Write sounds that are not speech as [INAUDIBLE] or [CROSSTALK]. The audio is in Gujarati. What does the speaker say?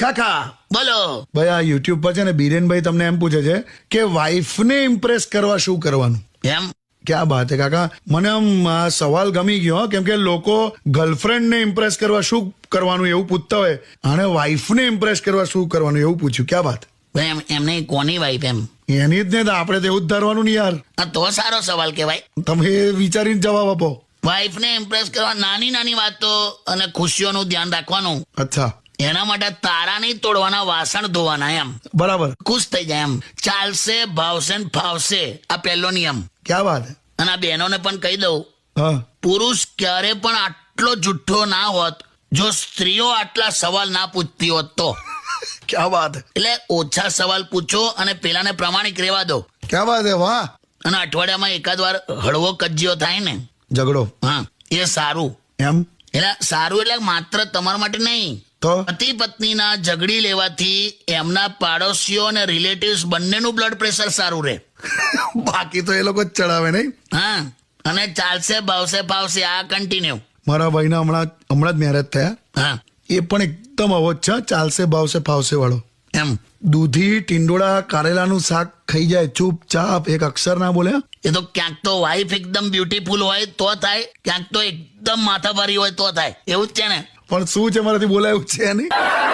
કાકા બોલો. ભાઈ આ યુટ્યુબ પર છે ને બીરેનભાઈ તમને એમ પૂછે છે કે વાઈફને ઇમ્પ્રેસ કરવા શું કરવાનું? એમ? ક્યાં બાત હે કાકા. મને આમ આ સવાલ ગમી ગયો કેમ કે લોકો ગર્લફ્રેન્ડને ઇમ્પ્રેસ કરવા શું કરવાનું એવું પૂછતા હોય. અને વાઈફને ઇમ્પ્રેસ કરવા શું કરવાનું એવું પૂછ્યું. ક્યાં વાત? એમ એમને કોની વાઈફ એમ? એની જ ને આપણે તો એવું જ ધરવાનું ને યાર. આ તો સારો સવાલ કહેવાય. તમે વિચારીને જવાબ આપો. વાઈફને ઇમ્પ્રેસ કરવા નાની નાની વાતો અને ખુશીઓનું ધ્યાન રાખવાનું. અચ્છા. એના માટે તારા નહીં તોડવાના વાસણ ધોવાના એમ. બરાબર. ખુશ થઈ જાય એમ. ચાલશે ભાવશે ને ફાવશે આ પહેલો નિયમ. ક્યાં વાત અને આ બહેનોને પણ કહી દઉં. પુરુષ ક્યારે પણ આટલો જુઠ્ઠો ના હોત જો સ્ત્રીઓ આટલા સવાલ ના પૂછતી હોત તો. ક્યાં વાત એટલે ઓછા સવાલ પૂછો અને પેલાને પ્રમાણિક રહેવા દો. ક્યાં વાત હે? વાહ. અને અઠવાડિયામાં એકાદ વાર હળવો કજ્જિયો થાય ને. ઝઘડો. હા એ સારું. એમ? એટલે સારું એટલે માત્ર તમારા માટે નહીં. તો? પતિ પત્નીના ઝઘડી લેવાથી એમના પાડોશીઓ અને રિલેટિવ્સ બંનેનું બ્લડ પ્રેશર સારું રહે. [LAUGHS] બાકી તો એ લોકો જ ચડાવે નહીં? હા અને ચાલશે ભાવશે ફાવશે આ કન્ટિન્યુ મારા ભાઈના હમણાં હમણાં જ મેરેજ થયા. હા. એ પણ એકદમ આવો છે ચાલશે ભાવશે ફાવશે વાળો. એમ. દૂધી ટીંડોળા કારેલાનું શાક ખાઈ જાય ચૂપચાપ એક અક્ષર ના બોલે એ તો ક્યાંક તો વાઈફ એકદમ બ્યુટીફુલ હોય તો થાય ક્યાંક તો એકદમ માથાભારી હોય તો થાય. એવું જ છે ને? પણ શું છે મારાથી બોલાયું છે નહીં?